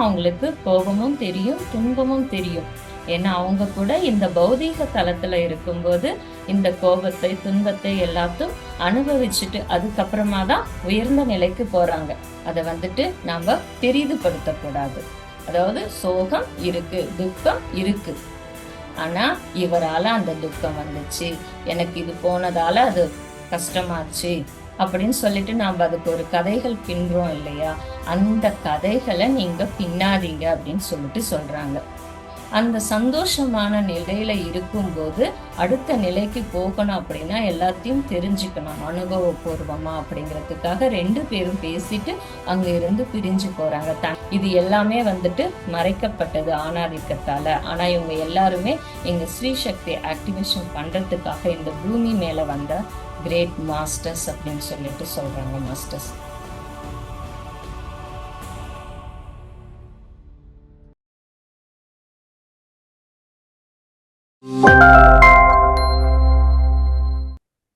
அவங்களுக்கு கோபமும் தெரியும் துன்பமும் தெரியும். ஏன்னா அவங்க கூட இந்த பௌதீக தளத்துல இருக்கும்போது இந்த கோபத்தை துன்பத்தை எல்லாத்தையும் அனுபவிச்சுட்டு அதுக்கப்புறமா தான் உயர்ந்த நிலைக்கு போறாங்க. அதை வந்துட்டு நாம பெரிதுபடுத்த கூடாது அதாவது சோகம் இருக்கு துக்கம் இருக்கு. ஆனா இவரால அந்த துக்கம் வந்துச்சு. எனக்கு இது போனதால அது கஷ்டமாச்சு. அப்படின்னு சொல்லிட்டு நாம் அதுக்கு ஒரு கதைகள் பின்றோம் இல்லையா? அந்த கதைகளை நீங்க பின்னாதீங்க அப்படின்னு சொல்லிட்டு சொல்றாங்க. அந்த சந்தோஷமான நிலையில இருக்கும்போது அடுத்த நிலைக்கு போகணும் அப்படின்னா எல்லாத்தையும் தெரிஞ்சுக்கணும் அனுபவபூர்வமா அப்படிங்கிறதுக்காக ரெண்டு பேரும் பேசிட்டு அங்க இருந்து பிரிஞ்சு போறாங்க. த- இது எல்லாமே வந்துட்டு மறைக்கப்பட்டது ஆணாதிக்கத்தால. ஆனா இவங்க எல்லாருமே எங்க ஸ்ரீ சக்தி ஆக்டிவேஷன் பண்றதுக்காக இந்த பூமி மேல வந்த கிரேட் மாஸ்டர்ஸ் அப்படின்னு சொல்லிட்டு சொல்றாங்க மாஸ்டர்ஸ்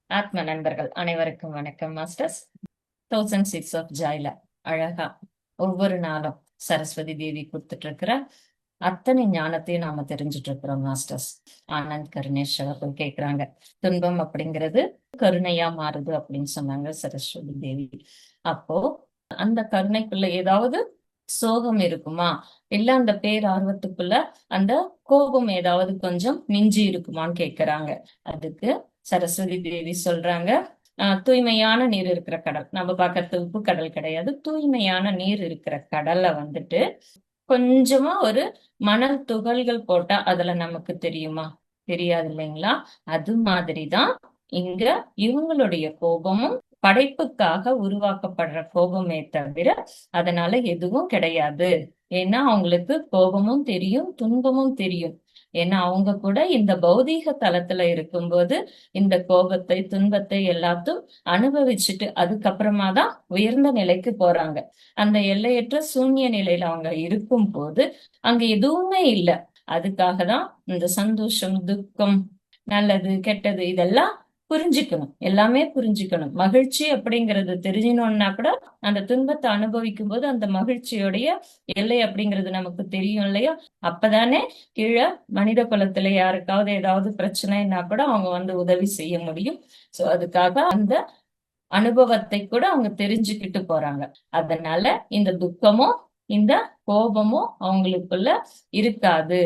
ஆத்ம நண்பர்கள் அனைவருக்கும் வணக்கம் மாஸ்டர்ஸ் தௌசண்ட் சிக்ஸ் ஆஃப் ஜாயில அழகா ஒவ்வொரு நாளும் சரஸ்வதி தேவி கொடுத்துட்டு இருக்கிற அத்தனை ஞானத்தையும் நாம தெரிஞ்சுட்டு இருக்கிறோம் மாஸ்டர்ஸ் ஆனந்த் கருணேஷ் அவர்கள் கேட்கிறாங்க துன்பம் அப்படிங்கிறது கருணையா மாறுது அப்படின்னு சொன்னாங்க சரஸ்வதி தேவி. அப்போ அந்த கருணைக்குள்ள ஏதாவது சோகம் இருக்குமா? இல்ல அந்த பேர் ஆர்வத்துக்குள்ள அந்த கோபம் ஏதாவது கொஞ்சம் மிஞ்சி இருக்குமான்னு கேக்குறாங்க. அதுக்கு சரஸ்வதி தேவி சொல்றாங்க ஆஹ் தூய்மையான நீர் இருக்கிற கடல். நம்ம பார்க்கறது உப்பு கடல் கிடையாது. தூய்மையான நீர் இருக்கிற கடல்ல வந்துட்டு கொஞ்சமா ஒரு மணல் துகள்கள் போட்டா அதுல நமக்கு தெரியுமா? தெரியாது இல்லைங்களா? அது மாதிரிதான் இங்க இவங்களுடைய கோபமும் படைப்புக்காக உருவாக்கப்படுற கோபமே தவிர அதனால எதுவும் கிடையாது. ஏன்னா அவங்களுக்கு கோபமும் தெரியும் துன்பமும் தெரியும். ஏன்னா அவங்க கூட இந்த பௌதீக தளத்துல இருக்கும்போது இந்த கோபத்தை துன்பத்தை எல்லாத்தையும் அனுபவிச்சுட்டு அதுக்கப்புறமா தான் உயர்ந்த நிலைக்கு போறாங்க. அந்த எல்லையற்ற சூன்ய நிலையில அவங்க இருக்கும் போது அங்க எதுவுமே இல்லை. அதுக்காக தான் இந்த சந்தோஷம் துக்கம் நல்லது கெட்டது இதெல்லாம் புரிஞ்சுக்கணும். எல்லாமே புரிஞ்சுக்கணும். மகிழ்ச்சி அப்படிங்கறது தெரிஞ்சினோம்னா கூட அந்த துன்பத்தை அனுபவிக்கும் போது அந்த மகிழ்ச்சியோடைய எல்லை அப்படிங்கிறது நமக்கு தெரியும் இல்லையா? அப்பதானே கீழே மனித குலத்துல யாருக்காவது ஏதாவது பிரச்சனைனா கூட அவங்க வந்து உதவி செய்ய முடியும். சோ அதுக்காக அந்த அனுபவத்தை கூட அவங்க தெரிஞ்சுக்கிட்டு போறாங்க. அதனால இந்த துக்கமும் இந்த கோபமும் அவங்களுக்குள்ள இருக்காது.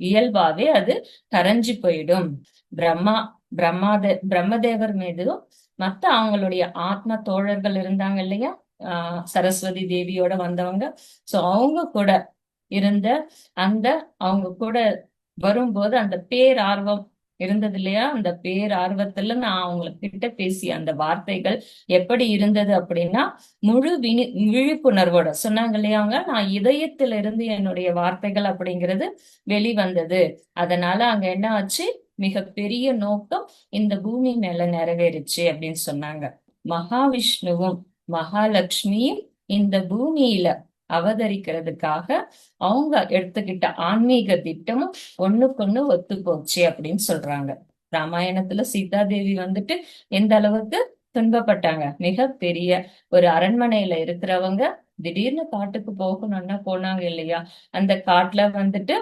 இயல்பாவே அது கரைஞ்சு போயிடும். பிரம்மா பிரம்மாதே பிரம்மதேவர் மீதும் மத்த அவங்களுடைய ஆத்ம தோழர்கள் இருந்தாங்க இல்லையா? ஆஹ் சரஸ்வதி தேவியோட வந்தவங்க. சோ அவங்க கூட இருந்த அந்த அவங்க கூட வரும்போது அந்த பேரார்வம் இருந்தது இல்லையா? அந்த பேரார்வத்துல நான் அவங்க கிட்ட பேசிய அந்த வார்த்தைகள் எப்படி இருந்தது அப்படின்னா முழு வினி விழிப்புணர்வோட சொன்னாங்க இல்லையா அவங்க? நான் இதயத்துல இருந்து என்னுடைய வார்த்தைகள் அப்படிங்கிறது வெளிவந்தது. அதனால அங்க என்ன ஆச்சு? மிகப்பெரிய நோக்கம் இந்த பூமி மேல நிறைவேறுச்சு அப்படின்னு சொன்னாங்க. மகாவிஷ்ணுவும் மகாலட்சுமியும் இந்த பூமியில அவதரிக்கிறதுக்காக அவங்க எடுத்துக்கிட்ட ஆன்மீக திட்டமும் ஒண்ணுக்கொண்ணு ஒத்து போச்சு அப்படின்னு சொல்றாங்க. ராமாயணத்துல சீதாதேவி வந்துட்டு எந்த அளவுக்கு துன்பப்பட்டாங்க? மிக பெரிய ஒரு அரண்மனையில இருக்கிறவங்க திடீர்னு காட்டுக்கு போகணும்னா போனாங்க இல்லையா? அந்த காட்டுல வந்துட்டு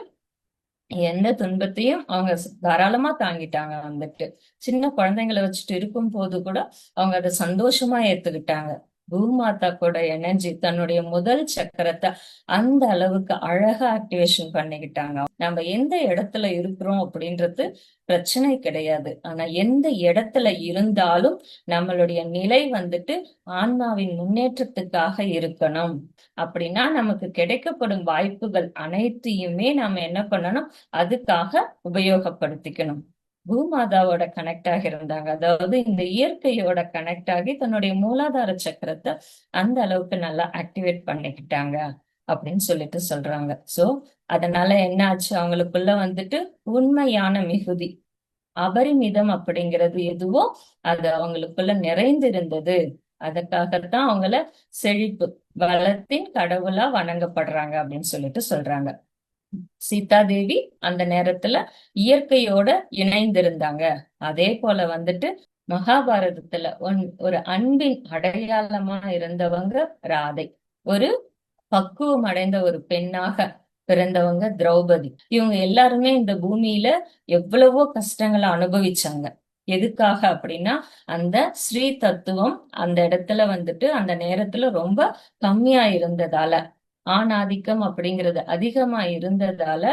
எந்த துன்பத்தையும் அவங்க தாராளமா தாங்கிட்டாங்க வந்துட்டு. சின்ன குழந்தைங்களை வச்சுட்டு இருக்கும் போது கூட அவங்க அதை சந்தோஷமா ஏத்துக்கிட்டாங்க. பூமாதா கூட இணைஞ்சு தன்னுடைய முதல் சக்கரத்தை அந்த அளவுக்கு அழகா ஆக்டிவேஷன் பண்ணிக்கிட்டாங்க. நம்ம எந்த இடத்துல இருக்கிறோம் அப்படின்றது பிரச்சனை கிடையாது. ஆனா எந்த இடத்துல இருந்தாலும் நம்மளுடைய நிலை வந்துட்டு ஆன்மாவின் முன்னேற்றத்துக்காக இருக்கணும். அப்படின்னா நமக்கு கிடைக்கப்படும் வாய்ப்புகள் அனைத்தையுமே நாம என்ன பண்ணணும்? அதுக்காக உபயோகப்படுத்திக்கணும். பூமாதாவோட கனெக்ட் ஆகி இருந்தாங்க. அதாவது இந்த இயற்கையோட கனெக்ட் ஆகி தன்னுடைய மூலாதார சக்கரத்தை அந்த அளவுக்கு நல்லா ஆக்டிவேட் பண்ணிக்கிட்டாங்க அப்படின்னு சொல்லிட்டு சொல்றாங்க. சோ அதனால என்ன ஆச்சு அவங்களுக்குள்ள வந்துட்டு உண்மையான மிகுதி. அபரிமிதம் அப்படிங்கிறது எதுவோ அது அவங்களுக்குள்ள நிறைந்திருந்தது. அதற்காகத்தான் அவங்கள செழிப்பு வளத்தின் கடவுளா வணங்கப்படுறாங்க அப்படின்னு சொல்லிட்டு சொல்றாங்க. சீதாதேவி அந்த நேரத்துல இயற்கையோட இணைந்திருந்தாங்க. அதே போல வந்துட்டு மகாபாரதத்துல ஒன் ஒரு அன்பின் அடையாளமா இருந்தவங்க ராதை. ஒரு பக்குவம் அடைந்த ஒரு பெண்ணாக பிறந்தவங்க திரௌபதி. இவங்க எல்லாருமே இந்த பூமியில எவ்வளவோ கஷ்டங்களை அனுபவிச்சாங்க. எதுக்காக அப்படின்னா அந்த ஸ்ரீ தத்துவம் அந்த இடத்துல வந்துட்டு அந்த நேரத்துல ரொம்ப கம்மியா இருந்ததால. ஆணாதிக்கம் அப்படிங்கிறது அதிகமா இருந்ததால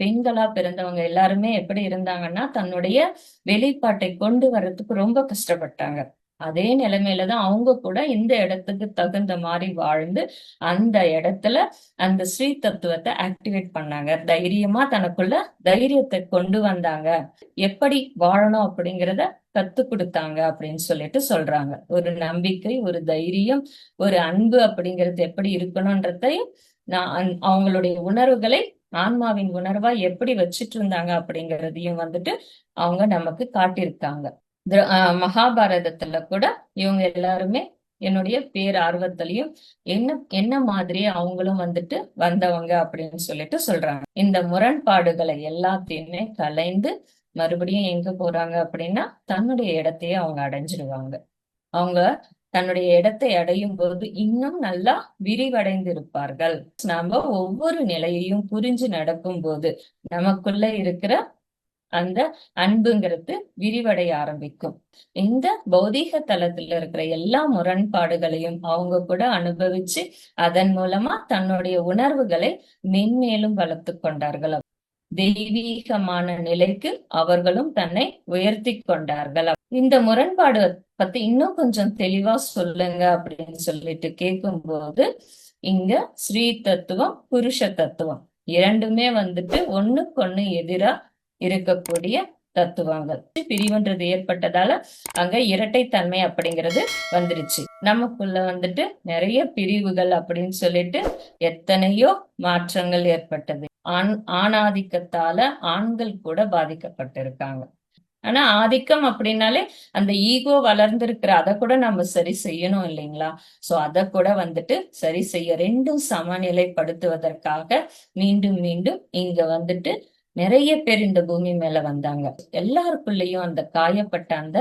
பெண்களா பிறந்தவங்க எல்லாருமே எப்படி இருந்தாங்கன்னா தன்னுடைய வெளிப்பாட்டை கொண்டு வர்றதுக்கு ரொம்ப கஷ்டப்பட்டாங்க. அதே நிலைமையில தான் அவங்க கூட இந்த இடத்துக்கு தகுந்த மாதிரி வாழ்ந்து அந்த இடத்துல அந்த ஸ்ரீ தத்துவத்தை ஆக்டிவேட் பண்ணாங்க. தைரியமா தனக்குள்ள தைரியத்தை கொண்டு வந்தாங்க. எப்படி வாழணும் அப்படிங்கிறத கத்து கொடுத்தாங்க அப்படின்னு சொல்லிட்டு சொல்றாங்க. ஒரு நம்பிக்கை ஒரு தைரியம் ஒரு அன்பு அப்படிங்கிறது எப்படி இருக்கணும்ன்றதையும் நான் அவங்களுடைய உணர்வுகளை ஆன்மாவின் உணர்வா எப்படி வச்சிட்டு இருந்தாங்க அப்படிங்கறதையும் வந்துட்டு அவங்க நமக்கு காட்டியிருக்காங்க. மகாபாரதத்துல கூட இவங்க எல்லாருமே என்னுடைய பேர் ஆர்வத்திலையும் என்ன என்ன மாதிரி அவங்களும் வந்துட்டு வந்தவங்க அப்படின்னு சொல்லிட்டு சொல்றாங்க. இந்த முரண்பாடுகளை எல்லாத்தையுமே கலைந்து மறுபடியும் எங்க போறாங்க அப்படின்னா தன்னுடைய இடத்தையே அவங்க அடைஞ்சிடுவாங்க அவங்க தன்னுடைய இடத்தை அடையும் போது இன்னும் நல்லா விரிவடைந்து இருப்பார்கள் நாம ஒவ்வொரு நிலையையும் புரிஞ்சு நடக்கும் போது நமக்குள்ள இருக்கிற அந்த அன்புங்கிறது விரிவடைய ஆரம்பிக்கும். இந்த பௌதீக தளத்துல இருக்கிற எல்லா முரண்பாடுகளையும் அவங்க கூட அனுபவிச்சு அதன் மூலமா தன்னுடைய உணர்வுகளை மென்மேலும் வளர்த்து கொண்டார்கள். தெய்வீகமான நிலைக்கு அவர்களும் தன்னை உயர்த்தி கொண்டார்கள். இந்த முரண்பாடு பத்தி இன்னும் கொஞ்சம் தெளிவா சொல்லுங்க அப்படின்னு சொல்லிட்டு கேட்கும் போது இங்க ஸ்ரீ தத்துவம் புருஷ தத்துவம். இரண்டுமே வந்துட்டு ஒண்ணுக்கு ஒண்ணு எதிரா இருக்கக்கூடிய தத்துவங்கள். பிரிவுன்றது ஏற்பட்டதால அங்க இரட்டைத்தன்மை அப்படிங்கிறது வந்துருச்சு. நமக்குள்ள வந்துட்டு நிறைய பிரிவுகள் அப்படின்னு சொல்லிட்டு எத்தனையோ மாற்றங்கள் ஏற்பட்டது. ஆண் ஆணாதிக்கத்தால ஆண்கள் கூட பாதிக்கப்பட்டிருக்காங்க. ஆனா ஆதிக்கம் அப்படின்னாலே அந்த ஈகோ வளர்ந்திருக்கிற அதை கூட நம்ம சரி செய்யணும் இல்லைங்களா? சோ அதை கூட வந்துட்டு சரி செய்ய ரெண்டும் சமநிலைப்படுத்துவதற்காக மீண்டும் மீண்டும் இங்க வந்துட்டு நிறைய பேர் இந்த பூமி மேல வந்தாங்க. எல்லாருக்குள்ளயும் அந்த காயப்பட்ட அந்த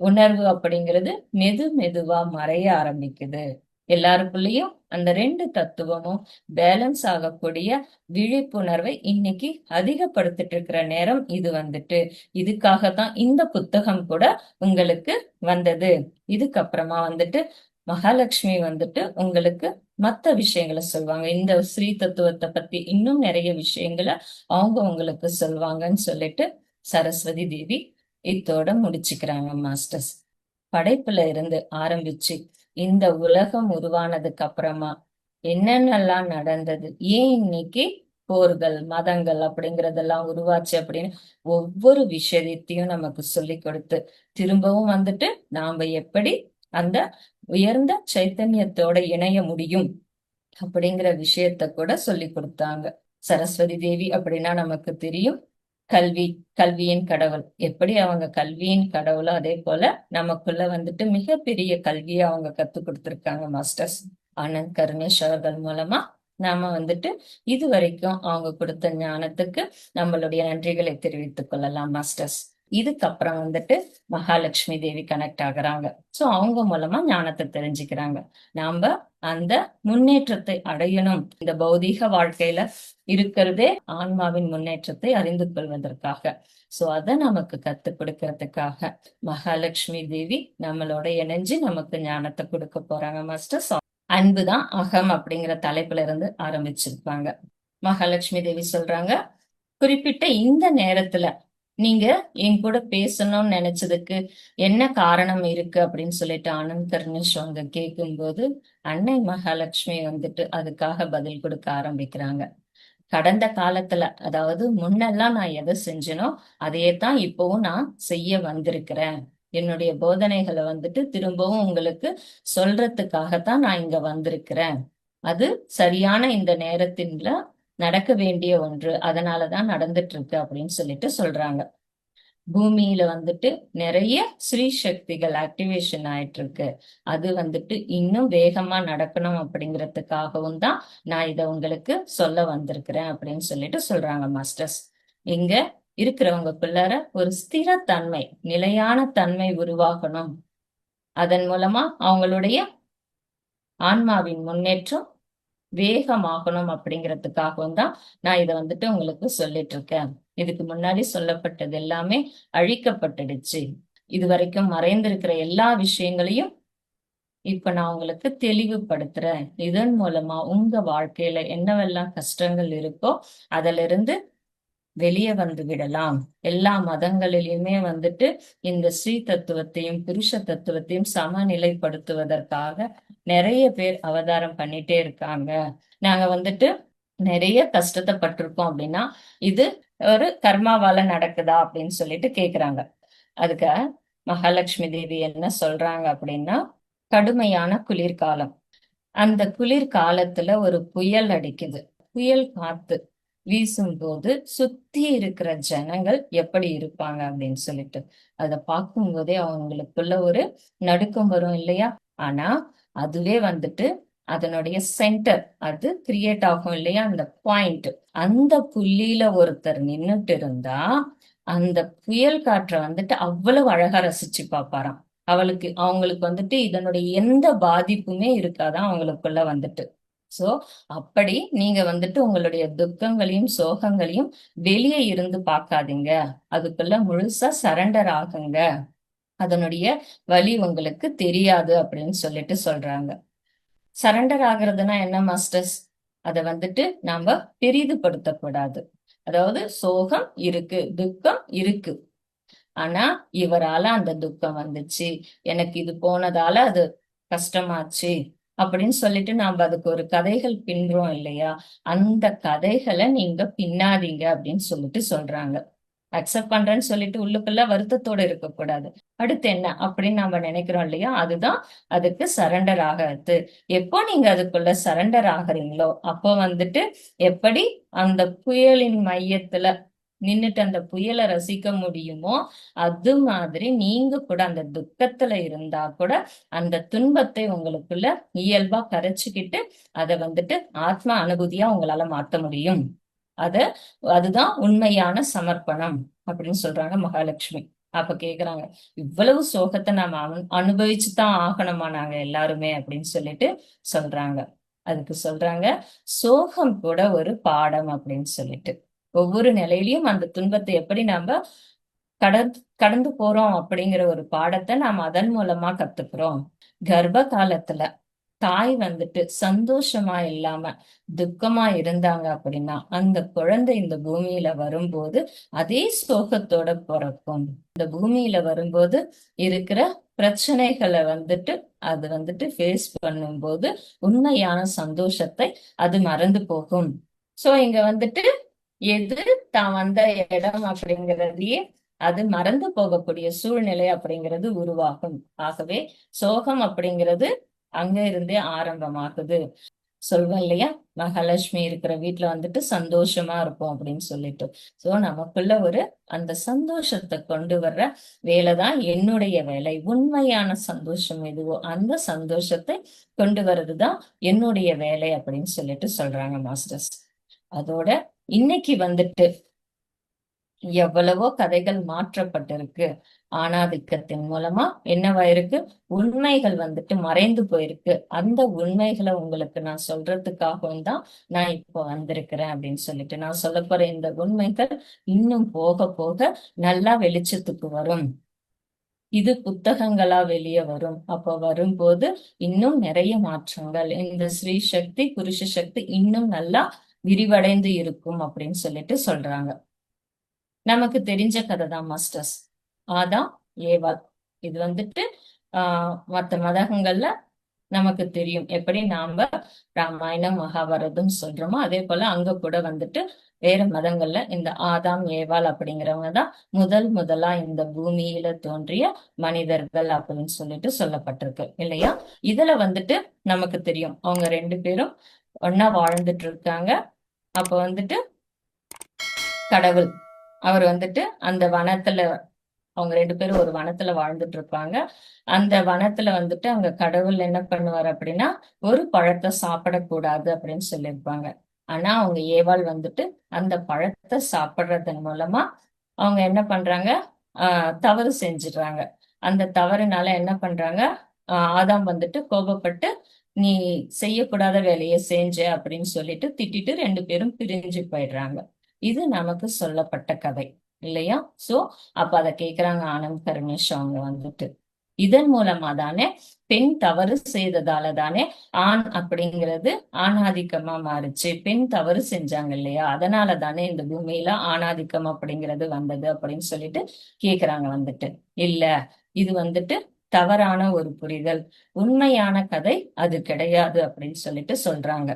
உணர்வு அப்படிங்கிறது மெது மெதுவா மறைய ஆரம்பிக்குது. எல்லாருக்குள்ளயும் அந்த ரெண்டு தத்துவமும் பேலன்ஸ் ஆகக்கூடிய விழிப்புணர்வை இன்னைக்கு அதிகப்படுத்திட்டு இருக்கிற நேரம் இது வந்துட்டு. இதுக்காக தான் இந்த புத்தகம் கூட உங்களுக்கு வந்தது. இதுக்கப்புறமா வந்துட்டு மகாலட்சுமி வந்துட்டு உங்களுக்கு மத்த விஷயங்களை சொல்லுவாங்க இந்த ஸ்ரீ தத்துவத்தை பத்தி இன்னும் நிறைய விஷயங்களை அவங்க உங்களுக்கு சொல்லுவாங்கன்னு சொல்லிட்டு சரஸ்வதி தேவி இத்தோட முடிச்சுக்கிறாங்க மாஸ்டர்ஸ். படைப்புல இருந்து ஆரம்பிச்சு இந்த உலகம் உருவானதுக்கு அப்புறமா என்னென்னலாம் நடந்தது? ஏன் இன்னைக்கு போர்கள் மதங்கள் அப்படிங்கறதெல்லாம் உருவாச்சு அப்படின்னு ஒவ்வொரு விஷயத்தையும் நமக்கு சொல்லி கொடுத்து திரும்பவும் வந்துட்டு நாம எப்படி அந்த உயர்ந்த சைத்தன்யத்தோட இணைய முடியும் அப்படிங்கிற விஷயத்த கூட சொல்லி கொடுத்தாங்க. சரஸ்வதி தேவி அப்படின்னா நமக்கு தெரியும். கல்வி கல்வியின் கடவுள். எப்படி அவங்க கல்வியின் கடவுளோ அதே போல நமக்குள்ள வந்துட்டு மிகப்பெரிய கல்வியை அவங்க கத்து கொடுத்துருக்காங்க மாஸ்டர்ஸ் ஆனந்த் கருணேஷ் அவர்கள் மூலமா நாம வந்துட்டு இது வரைக்கும் அவங்க கொடுத்த ஞானத்துக்கு நம்மளுடைய நன்றிகளை தெரிவித்துக் கொள்ளலாம் மாஸ்டர்ஸ் இதுக்கப்புறம் வந்துட்டு மகாலட்சுமி தேவி கனெக்ட் ஆகுறாங்க. சோ அவங்க மூலமா ஞானத்தை தெரிஞ்சுக்கிறாங்க. நாம அந்த முன்னேற்றத்தை அடையணும். இந்த பௌதீக வாழ்க்கையில இருக்கிறதே ஆன்மாவின் முன்னேற்றத்தை அறிந்து கொள்வதற்காக. சோ அதை நமக்கு கத்து கொடுக்கறதுக்காக மகாலட்சுமி தேவி நம்மளோட இணைஞ்சு நமக்கு ஞானத்தை கொடுக்க போறாங்க மாஸ்டர் அன்புதான் அகம் அப்படிங்கிற தலைப்புல இருந்து ஆரம்பிச்சிருப்பாங்க. மகாலட்சுமி தேவி சொல்றாங்க குறிப்பிட்ட இந்த நேரத்துல நீங்க என் கூட பேசணும்னு நினைச்சதுக்கு என்ன காரணம் இருக்கு அப்படின்னு சொல்லிட்டு ஆனந்த் கர்ணேஷ் அவங்க கேட்கும்போது அன்னை மகாலட்சுமி வந்துட்டு அதுக்காக பதில் கொடுக்க ஆரம்பிக்கிறாங்க. கடந்த காலத்துல அதாவது முன்னெல்லாம் நான் எதை செஞ்சனோ அதையே தான் இப்பவும் நான் செய்ய வந்திருக்கிறேன். என்னுடைய போதனைகளை வந்துட்டு திரும்பவும் உங்களுக்கு சொல்றதுக்காகத்தான் நான் இங்க வந்திருக்கிறேன். அது சரியான இந்த நேரத்தின்ல நடக்க வேண்டிய ஒன்று அதனாலதான் நடந்துட்டு இருக்கு அப்படின்னு சொல்லிட்டு சொல்றாங்க. பூமியில வந்துட்டு நிறைய ஸ்ரீ சக்திகள் ஆக்டிவேஷன் ஆயிட்டு இருக்கு அது வந்துட்டு இன்னும் வேகமா நடக்கணும் அப்படிங்கிறதுக்காகவும் தான் நான் இதை உங்களுக்கு சொல்ல வந்திருக்கிறேன் அப்படின்னு சொல்லிட்டு சொல்றாங்க மாஸ்டர்ஸ் இங்க இருக்கிறவங்களுக்குள்ளார ஒரு ஸ்திரத்தன்மை நிலையான தன்மை உருவாகணும். அதன் மூலமா அவங்களுடைய ஆன்மாவின் முன்னேற்றம் வேகமாகணும் அப்படிங்கிறதுக்காகவும் தான் நான் இதை வந்துட்டு உங்களுக்கு சொல்லிட்டு இருக்கேன் இதுக்கு முன்னாடி சொல்லப்பட்டது எல்லாமே அழிக்கப்பட்டுடுச்சு. இது வரைக்கும் மறைந்திருக்கிற எல்லா விஷயங்களையும் இப்ப நான் உங்களுக்கு தெளிவுபடுத்துறேன். இதன் மூலமா உங்க வாழ்க்கையில என்னவெல்லாம் கஷ்டங்கள் இருக்கோ அதுல இருந்து வெளியே வந்து விடலாம். எல்லா மதங்களிலுமே வந்துட்டு இந்த ஸ்ரீ தத்துவத்தையும் புருஷ தத்துவத்தையும் சமநிலைப்படுத்துவதற்காக நிறைய பேர் அவதாரம் பண்ணிட்டே இருக்காங்க. நாங்க வந்துட்டு நிறைய கஷ்டத்தை பட்டிருக்கோம் அப்படின்னா இது ஒரு கர்மாவால நடக்குதா அப்படின்னு சொல்லிட்டு கேக்குறாங்க. அதுக்கு மகாலட்சுமி தேவி என்ன சொல்றாங்க அப்படின்னா கடுமையான குளிர்காலம். அந்த குளிர்காலத்துல ஒரு புயல் அடிக்குது. புயல் காத்து வீசும் போது சுத்தி இருக்கிற ஜனங்கள் எப்படி இருப்பாங்க அப்படின்னு சொல்லிட்டு அதை பார்க்கும் போதே அவங்களுக்குள்ள ஒரு நடுக்கம் வரும் இல்லையா? ஆனா அதுவே வந்துட்டு அதனுடைய சென்டர் அது கிரியேட் ஆகும் இல்லையா? அந்த பாயிண்ட் அந்த புள்ளியில ஒருத்தர் நின்னுட்டு இருந்தா அந்த புயல் காற்றை வந்துட்டு அவ்வளவு அழகா ரசிச்சு பார்ப்பாராம். அவளுக்கு அவங்களுக்கு வந்துட்டு இதனுடைய எந்த பாதிப்புமே இருக்காதான் அவங்களுக்குள்ள வந்துட்டு. சோ அப்படி நீங்க வந்துட்டு உங்களுடைய துக்கங்களையும் சோகங்களையும் வெளியே இருந்து பார்க்காதீங்க. அதுக்குள்ள முழுசா சரண்டர் ஆகுங்க. அதனுடைய வழி உங்களுக்கு தெரியாது அப்படின்னு சொல்லிட்டு சொல்றாங்க. சரண்டர் ஆகுறதுனா என்ன மாஸ்டர்ஸ் அதை வந்துட்டு நாம பெரிதுபடுத்தக்கூடாது. அதாவது சோகம் இருக்கு துக்கம் இருக்கு. ஆனா இவரால அந்த துக்கம் வந்துச்சு. எனக்கு இது போனதால அது கஷ்டமாச்சு. அப்படின்னு சொல்லிட்டு நம்ம அதுக்கு ஒரு கதைகள் பின்றோம் இல்லையா? அந்த கதைகளை நீங்க பின்னாதீங்க அப்படின்னு சொல்லிட்டு சொல்றாங்க. அக்செப்ட் பண்றேன்னு சொல்லிட்டு உள்ளுக்குள்ள வருத்தத்தோட இருக்கக்கூடாது. அடுத்து என்ன அப்படின்னு நம்ம நினைக்கிறோம் இல்லையா? அதுதான் அதுக்கு சரண்டர் ஆகிறது எப்போ நீங்க அதுக்குள்ள சரண்டர் ஆகுறீங்களோ அப்போ வந்துட்டு எப்படி அந்த புயலின் மையத்துல நின்னுட்டு அந்த புயலை ரசிக்க முடியுமோ அது மாதிரி நீங்க கூட அந்த துக்கத்துல இருந்தா கூட அந்த துன்பத்தை உங்களுக்குள்ள இயல்பா கரைச்சுக்கிட்டு அதை வந்துட்டு ஆத்ம அனுபூதியா உங்களால மாத்த முடியும். அத அதுதான் உண்மையான சமர்ப்பணம் அப்படின்னு சொல்றாங்க மகாலட்சுமி. அப்ப கேக்குறாங்க இவ்வளவு சோகத்தை நாம அனுபவிச்சுதான் ஆகணுமா நாங்க எல்லாருமே அப்படின்னு சொல்லிட்டு சொல்றாங்க. அதுக்கு சொல்றாங்க சோகம் கூட ஒரு பாடம் அப்படின்னு சொல்லிட்டு. ஒவ்வொரு நிலையிலையும் அந்த துன்பத்தை எப்படி நாம கடந்து கடந்து போறோம் அப்படிங்கிற ஒரு பாடத்தை நாம் அதன் மூலமா கத்துக்கிறோம். கர்ப்ப காலத்துல தாய் வந்துட்டு சந்தோஷமா இல்லாம துக்கமா இருந்தாங்க அப்படின்னா அந்த குழந்தை இந்த பூமியில வரும்போது அதே சோகத்தோட பிறக்கும். இந்த பூமியில வரும்போது இருக்கிற பிரச்சனைகளை வந்துட்டு அது வந்துட்டு ஃபேஸ் பண்ணும்போது உண்மையான சந்தோஷத்தை அது மறந்து போகும். சோ இங்க வந்துட்டு எது தான் வந்த இடம் அப்படிங்கிறதையே அது மறந்து போகக்கூடிய சூழ்நிலை அப்படிங்கிறது உருவாகும். ஆகவே சோகம் அப்படிங்கிறது அங்க இருந்தே ஆரம்பமாகுது. சொல்வேன் இல்லையா? மகாலட்சுமி இருக்கிற வீட்டுல வந்துட்டு சந்தோஷமா இருப்போம் அப்படின்னு சொல்லிட்டு. சோ நமக்குள்ள ஒரு அந்த சந்தோஷத்தை கொண்டு வர்ற வேலைதான் என்னுடைய வேலை. உண்மையான சந்தோஷம் எதுவோ அந்த சந்தோஷத்தை கொண்டு வர்றதுதான் என்னுடைய வேலை அப்படின்னு சொல்லிட்டு சொல்றாங்க மாஸ்டர்ஸ். அதோட இன்னைக்கு வந்துட்டு எவ்வளவோ கதைகள் மாற்றப்பட்டிருக்கு. ஆணாதிக்கத்தின் மூலமா என்னவாயிருக்கு உண்மைகள் வந்துட்டு மறைந்து போயிருக்கு. அந்த உண்மைகளை உங்களுக்கு நான் சொல்றதுக்காகவும் தான் நான் இப்போ வந்திருக்கிறேன் அப்படின்னு சொல்லிட்டு நான் சொல்ல போற இந்த உண்மைகள் இன்னும் போக போக நல்லா வெளிச்சத்துக்கு வரும். இது புத்தகங்களா வெளியே வரும். அப்போ வரும்போது இன்னும் நிறைய மாற்றங்கள். இந்த ஸ்ரீ சக்தி புருஷ சக்தி இன்னும் நல்லா விரிவடைந்து இருக்கும் அப்படின்னு சொல்லிட்டு சொல்றாங்க. நமக்கு தெரிஞ்ச கதை தான் மாஸ்டர்ஸ் ஆதா ஏவாள் இது வந்துட்டு ஆஹ் மத்த மதகங்கள்ல நமக்கு தெரியும். எப்படி நாம ராமாயணம் மகாபாரதம் சொல்றோமோ அதே போல அங்க கூட வந்துட்டு வேற மதங்கள்ல இந்த ஆதாம் ஏவாள் அப்படிங்கிறவங்க தான் முதல் முதலா இந்த பூமியில தோன்றிய மனிதர்கள் அப்படின்னு சொல்லிட்டு சொல்லப்பட்டிருக்கு. இல்லையா? இதுல வந்துட்டு நமக்கு தெரியும். அவங்க ரெண்டு பேரும் ஒன்னா வாழ்ந்துட்டு இருக்காங்க. அப்ப வந்துட்டு கடவுள். அவர் வந்துட்டு அந்த வனத்துல அவங்க ரெண்டு பேரும் ஒரு வனத்துல வாழ்ந்துட்டு இருப்பாங்க. அந்த வனத்துல வந்துட்டு அங்க கடவுள் என்ன பண்ணுவார் அப்படின்னா ஒரு பழத்தை சாப்பிடக்கூடாது அப்படின்னு சொல்லியிருப்பாங்க. ஆனா அவங்க ஏவாள் வந்துட்டு அந்த பழத்தை சாப்பிடுறதன் மூலமா அவங்க என்ன பண்றாங்க? ஆஹ் தவறு செஞ்சிடுறாங்க. அந்த தவறுனால என்ன பண்றாங்க? ஆதாம் வந்துட்டு கோபப்பட்டு நீ செய்யக்கூடாத வேலையை செஞ்ச அப்படின்னு சொல்லிட்டு திட்டிட்டு ரெண்டு பேரும் பிரிஞ்சு போயிடுறாங்க. இது நமக்கு சொல்லப்பட்ட கதை இல்லையா? சோ அப்ப அதை கேக்குறாங்க ஆனந்த் கருணேஷ் அவங்க வந்துட்டு. இதன் மூலமா தானே பெண் தவறு செய்ததால தானே ஆண் அப்படிங்கிறது ஆணாதிக்கமா மாறுச்சு. பெண் தவறு செஞ்சாங்க இல்லையா? அதனால தானே இந்த பூமியில ஆணாதிக்கம் அப்படிங்கிறது வந்தது அப்படின்னு சொல்லிட்டு கேக்குறாங்க வந்துட்டு. இல்ல இது வந்துட்டு தவறான ஒரு புரிதல் உண்மையான கதை அது கிடையாது அப்படின்னு சொல்லிட்டு சொல்றாங்க.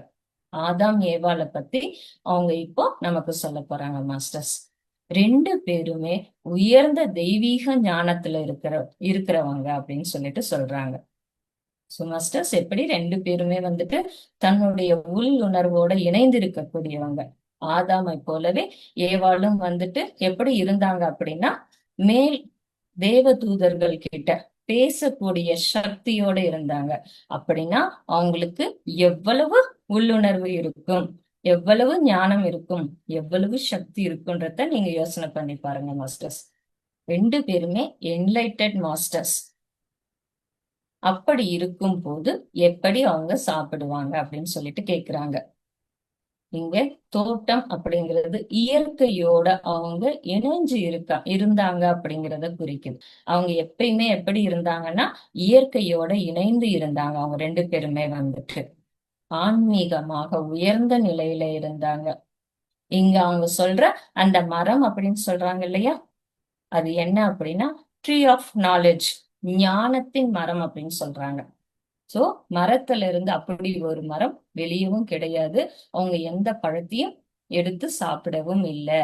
ஆதாம் ஏவால பத்தி அவங்க இப்போ நமக்கு சொல்ல போறாங்க மாஸ்டர்ஸ். ரெண்டு பேருமே உயர்ந்த தெய்வீக ஞானத்துல இருக்கிற இருக்கிறவங்க அப்படின்னு சொல்லிட்டு சொல்றாங்க. சோ மாஸ்டர்ஸ் எப்படி ரெண்டு பேருமே வந்துட்டு தன்னுடைய உள் உணர்வோட இணைந்து இருக்கக்கூடியவங்க ஆதாமை போலவே ஏவாளும் வந்துட்டு எப்படி இருந்தாங்க அப்படின்னா மேல் தேவ தூதர்கள் கிட்ட பேசக்கூடிய சக்தியோட இருந்தாங்க. அப்படின்னா அவங்களுக்கு எவ்வளவு உள்ளுணர்வு இருக்கும் எவ்வளவு ஞானம் இருக்கும் எவ்வளவு சக்தி இருக்குன்றத நீங்க யோசனை பண்ணி பாருங்க மாஸ்டர்ஸ். ரெண்டு பேருமே என்லைட்டட் மாஸ்டர்ஸ் அப்படி இருக்கும் போது எப்படி அவங்க சாப்பிடுவாங்க அப்படின்னு சொல்லிட்டு கேக்குறாங்க. இங்க தோட்டம் அப்படிங்கிறது இயற்கையோட அவங்க இணைஞ்சு இருக்கா இருந்தாங்க அப்படிங்கிறத குறிக்குது. அவங்க எப்பயுமே எப்படி இருந்தாங்கன்னா இயற்கையோட இணைந்து இருந்தாங்க. அவங்க ரெண்டு பேருமே வந்துட்டு ஆன்மீகமாக உயர்ந்த நிலையில இருந்தாங்க. இங்க அவங்க சொல்ற அந்த மரம் அப்படின்னு சொல்றாங்க இல்லையா? அது என்ன அப்படின்னா ட்ரீ ஆஃப் நாலேஜ் ஞானத்தின் மரம் அப்படின்னு சொல்றாங்க. சோ மரத்துல இருந்து அப்படி ஒரு மரம் வெளியவும் கிடையாது. அவங்க எந்த பழத்தையும் எடுத்து சாப்பிடவும் இல்லை.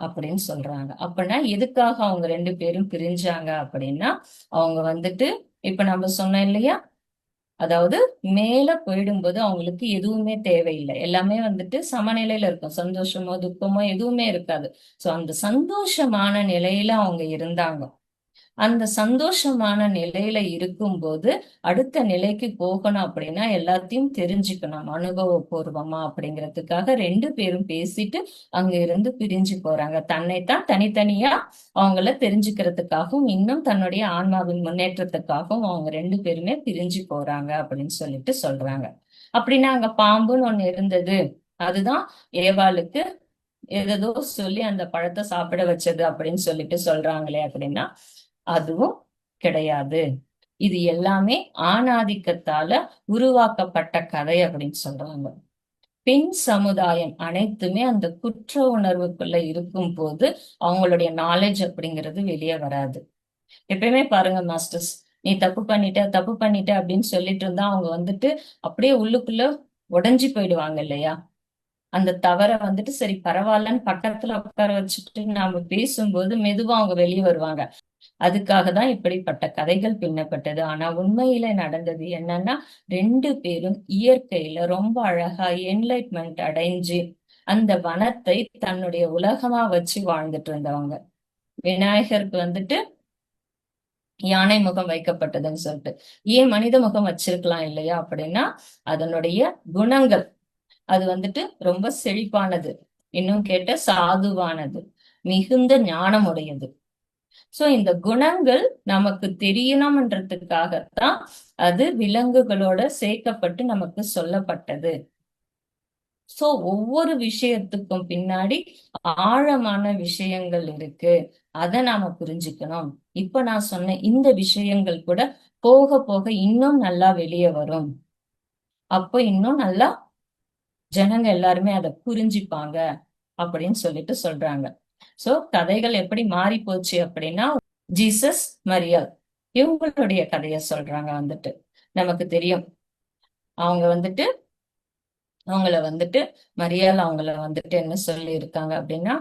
அப்படின்னு சொல்றாங்க. அப்படின்னா எதுக்காக அவங்க ரெண்டு பேரும் பிரிஞ்சாங்க அப்படின்னா அவங்க வந்துட்டு இப்ப நம்ம சொன்னோம் இல்லையா? அதாவது மேல போயிடும்போது அவங்களுக்கு எதுவுமே தேவையில்லை. எல்லாமே வந்துட்டு சமநிலையில இருக்கும். சந்தோஷமோ துக்கமோ எதுவுமே இருக்காது. சோ அந்த சந்தோஷமான நிலையில அவங்க இருந்தாங்க. அந்த சந்தோஷமான நிலையில இருக்கும்போது அடுத்த நிலைக்கு போகணும் அப்படின்னா எல்லாத்தையும் தெரிஞ்சுக்கணும் அனுபவபூர்வமா அப்படிங்கிறதுக்காக ரெண்டு பேரும் பேசிட்டு அங்க இருந்து பிரிஞ்சு போறாங்க. தன்னைத்தான் தனித்தனியா அவங்கள தெரிஞ்சுக்கிறதுக்காகவும் இன்னும் தன்னுடைய ஆன்மாவின் முன்னேற்றத்துக்காகவும் அவங்க ரெண்டு பேருமே பிரிஞ்சு போறாங்க அப்படின்னு சொல்லிட்டு சொல்றாங்க. அப்படின்னா அங்க பாம்புன்னு ஒண்ணு இருந்தது. அதுதான் ஏவாளுக்கு ஏதோ சொல்லி அந்த பழத்தை சாப்பிட வச்சது அப்படின்னு சொல்லிட்டு சொல்றாங்களே அப்படின்னா அதுவும் கிடையாது. இது எல்லாமே ஆணாதிக்கத்தால உருவாக்கப்பட்ட கதை அப்படின்னு சொல்றாங்க. பெண் சமுதாயம் அனைத்துமே அந்த குற்ற உணர்வுக்குள்ள இருக்கும் போது அவங்களுடைய நாலேஜ் அப்படிங்கிறது வெளியே வராது. எப்பயுமே பாருங்க மாஸ்டர்ஸ் நீ தப்பு பண்ணிட்ட தப்பு பண்ணிட்ட அப்படின்னு சொல்லிட்டு இருந்தா அவங்க வந்துட்டு அப்படியே உள்ளுக்குள்ள உடைஞ்சு போயிடுவாங்க இல்லையா? அந்த தவற வந்துட்டு சரி பரவாயில்லன்னு பக்கத்துல உட்கார வச்சுட்டு நாம பேசும்போது மெதுவா அவங்க வெளியே வருவாங்க. அதுக்காக தான் இப்படிப்பட்ட கதைகள் பின்னப்பட்டது. ஆனா உண்மையில நடந்தது என்னன்னா ரெண்டு பேரும் இயற்கையில ரொம்ப அழகா என்லைட்மெண்ட் அடைஞ்சு அந்த வனத்தை தன்னுடைய உலகமா வச்சு வாழ்ந்துட்டு இருந்தவங்க. விநாயகருக்கு வந்துட்டு யானை முகம் வைக்கப்பட்டதுன்னு சொல்லிட்டு. ஏன் மனித முகம் வச்சிருக்கலாம் இல்லையா அப்படின்னா அதனுடைய குணங்கள். அது வந்துட்டு ரொம்ப செழிப்பானது. இன்னும் கேட்ட சாதுவானது. மிகுந்த ஞானம் உடையது சோ இந்த குணங்கள் நமக்கு தெரியணும்ன்றதுக்காகத்தான் அது விலங்குகளோட சேர்க்கப்பட்டு நமக்கு சொல்லப்பட்டது. சோ ஒவ்வொரு விஷயத்துக்கும் பின்னாடி ஆழமான விஷயங்கள் இருக்கு. அதை நாம புரிஞ்சுக்கணும். இப்ப நான் சொன்ன இந்த விஷயங்கள் கூட போக போக இன்னும் நல்லா வெளியே வரும். அப்போ இன்னும் நல்லா ஜனங்க எல்லாருமே அதை புரிஞ்சுப்பாங்க அப்படின்னு சொல்லிட்டு சொல்றாங்க. சோ கதைகள் எப்படி மாறி போச்சு அப்படின்னா ஜீசஸ் மரியா இவங்களுடைய கதைய சொல்றாங்க வந்துட்டு. நமக்கு தெரியும். அவங்க வந்துட்டு அவங்கள வந்துட்டு மரியால் அவங்கள வந்துட்டு என்ன சொல்லி இருக்காங்க அப்படின்னா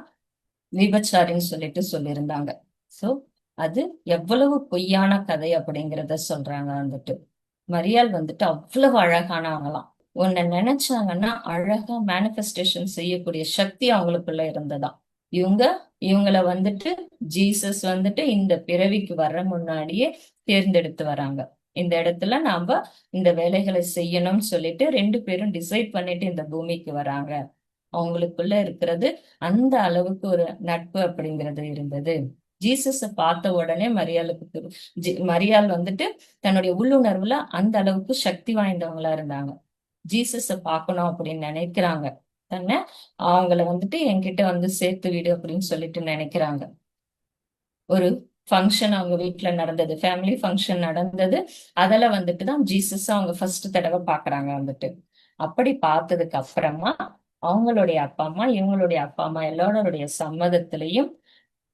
விபச்சாரின்னு சொல்லிட்டு சொல்லியிருந்தாங்க. சோ அது எவ்வளவு பொய்யான கதை அப்படிங்கிறத சொல்றாங்க வந்துட்டு. மரியால் வந்துட்டு அவ்வளவு அழகானவங்களாம். உன்னை நினைச்சாங்கன்னா அழகா மேனிஃபெஸ்டேஷன் செய்யக்கூடிய சக்தி அவங்களுக்குள்ள இருந்ததா இவங்க இவங்கள வந்துட்டு ஜீசஸ் வந்துட்டு இந்த பிறவிக்கு வர்ற முன்னாடியே தேர்ந்தெடுத்து வராங்க. இந்த இடத்துல நாம இந்த வேலைகளை செய்யணும்னு சொல்லிட்டு ரெண்டு பேரும் டிசைட் பண்ணிட்டு இந்த பூமிக்கு வராங்க. அவங்களுக்குள்ள இருக்கிறது அந்த அளவுக்கு ஒரு நட்பு அப்படிங்கிறது இருந்தது. ஜீசஸ பார்த்த உடனே மரியாளுக்கு ஜி- மரியாள் வந்துட்டு தன்னுடைய உள்ளுணர்வுல அந்த அளவுக்கு சக்தி வாய்ந்தவங்களா இருந்தாங்க. ஜீசஸ பார்க்கணும் அப்படின்னு நினைக்கிறாங்க. தானே அவங்கள வந்துட்டு என்கிட்ட வந்து சேர்த்து விடு அப்படின்னு சொல்லிட்டு நினைக்கிறாங்க. ஒரு ஃபங்க்ஷன் அவங்க வீட்டுல நடந்தது ஃபேமிலி ஃபங்க்ஷன் நடந்தது அதுல வந்துட்டு தான் ஜீசஸ் அவங்க ஃபர்ஸ்ட் தடவை பாக்குறாங்க வந்துட்டு. அப்படி பார்த்ததுக்கு அப்புறமா அவங்களுடைய அப்பா அம்மா இவங்களுடைய அப்பா அம்மா எல்லாரோடைய சம்மதத்திலையும்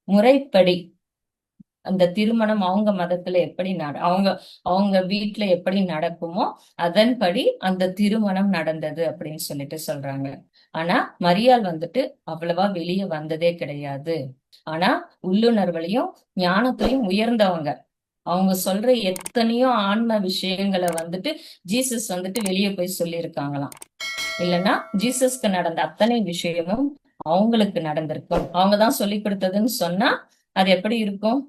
முறைப்படி அந்த திருமணம் அவங்க மதத்துல எப்படி நட அவங்க அவங்க வீட்டுல எப்படி நடக்குமோ அதன்படி அந்த திருமணம் நடந்தது அப்படின்னு சொல்லிட்டு சொல்றாங்க. ஆனா மரியாள் வந்துட்டு அவ்வளவா வெளியே வந்ததே கிடையாது. ஆனா உள்ளுணர்வுலையும் ஞானத்திலையும் உயர்ந்தவங்க. அவங்க சொல்ற எத்தனையோ ஆன்ம விஷயங்களை வந்துட்டு ஜீசஸ் வந்துட்டு வெளியே போய் சொல்லியிருக்காங்களாம். இல்லைன்னா ஜீசஸ்க்கு நடந்த அத்தனை விஷயமும் அவங்களுக்கு நடந்திருக்கும். அவங்க தான் சொல்லி கொடுத்ததுன்னு சொன்னா அது எப்படி இருக்கும்?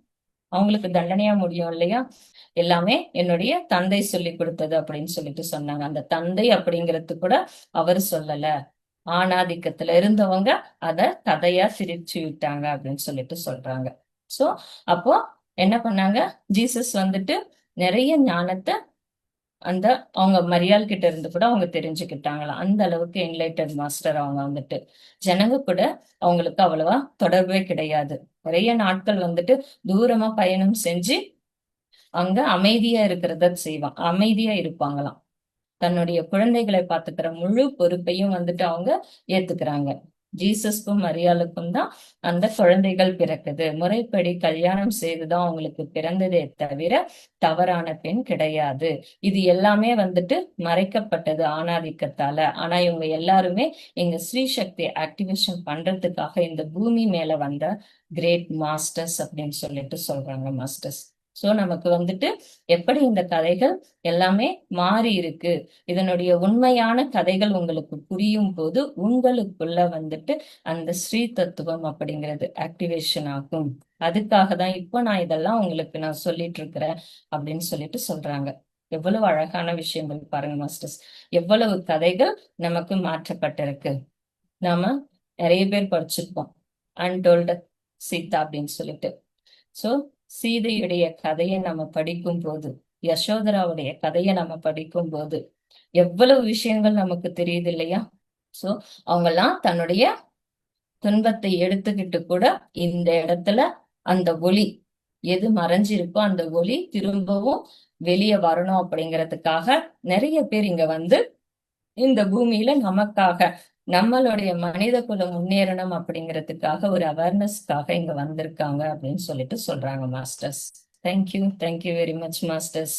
அவங்களுக்கு தண்டனையா முடியும் இல்லையா? எல்லாமே என்னுடைய தந்தை சொல்லி கொடுத்தது அப்படின்னு சொல்லிட்டு சொன்னாங்க. அந்த தந்தை அப்படிங்கிறது கூட அவர் சொல்லல. ஆணாதிக்கத்துல இருந்தவங்க அத கதையா சிரிச்சு விட்டாங்க அப்படின்னு சொல்லிட்டு சொல்றாங்க. சோ அப்போ என்ன பண்ணாங்க? ஜீசஸ் வந்துட்டு நிறைய ஞானத்தை அந்த அவங்க மரியாள் கிட்ட இருந்து கூட அவங்க தெரிஞ்சுக்கிட்டாங்களாம் அந்த அளவுக்கு என்லைட்டட் மாஸ்டர் அவங்க வந்துட்டு. ஜனங்க கூட அவங்களுக்கு அவ்வளவா தொடர்பே கிடையாது. நிறைய நாட்கள் வந்துட்டு தூரமா பயணம் செஞ்சு அங்க அமைதியா இருக்கிறத செய்வான். அமைதியா இருப்பாங்களாம். தன்னுடைய குழந்தைகளை பார்த்துக்கிற முழு பொறுப்பையும் வந்துட்டு அவங்க ஏத்துக்கிறாங்க. ஜீசஸ்க்கும் மரியாளுக்கும் தான் அந்த குழந்தைகள் பிறக்குது. முறைப்படி கல்யாணம் செய்துதான் அவங்களுக்கு பிறந்ததே தவிர தவறான பெண் கிடையாது. இது எல்லாமே வந்துட்டு மறைக்கப்பட்டது ஆணாதிக்கத்தால. ஆனா இவங்க எல்லாருமே எங்க ஸ்ரீ சக்தி ஆக்டிவேஷன் பண்றதுக்காக இந்த பூமி மேல வந்த கிரேட் மாஸ்டர்ஸ் அப்படின்னு சொல்லிட்டு சொல்றாங்க மாஸ்டர்ஸ். சோ நமக்கு வந்துட்டு எப்படி இந்த கதைகள் எல்லாமே மாறி இருக்கு? இதனுடைய உண்மையான கதைகள் உங்களுக்கு புரியும் போது உங்களுக்குள்ள வந்துட்டு அந்த ஸ்ரீ தத்துவம் அப்படிங்கிறது ஆக்டிவேஷன் ஆகும். அதுக்காக தான் இப்போ நான் இதெல்லாம் உங்களுக்கு நான் சொல்லிட்டு இருக்கிறேன் அப்படின்னு சொல்லிட்டு சொல்றாங்க. எவ்வளவு அழகான விஷயங்கள் பாருங்க மாஸ்டர்ஸ் எவ்வளவு கதைகள் நமக்கு மாற்றப்பட்டிருக்கு. நாம நிறைய பேர் படிச்சிருப்போம். அன்டோல்டு சீதா அப்படின்னு சொல்லிட்டு. சோ சீதையுடைய கதையை நம்ம படிக்கும் போது யசோதராவுடைய கதையை நம்ம படிக்கும் போது எவ்வளவு விஷயங்கள் நமக்கு தெரியுது இல்லையா? சோ அவங்கெல்லாம் தன்னுடைய துன்பத்தை எடுத்துக்கிட்டு கூட இந்த இடத்துல அந்த ஒளி எது மறைஞ்சிருக்கோ அந்த ஒளி திரும்பவும் வெளியே வரணும் அப்படிங்கிறதுக்காக நிறைய பேர் இங்க வந்து இந்த பூமியில நமக்காக நம்மளுடைய மனித குலம் முன்னேறணும் அப்படிங்கிறதுக்காக ஒரு அவேர்னஸ்க்காக இங்க வந்திருக்காங்க அப்படின்னு சொல்லிட்டு சொல்றாங்க masters thank you thank you very much masters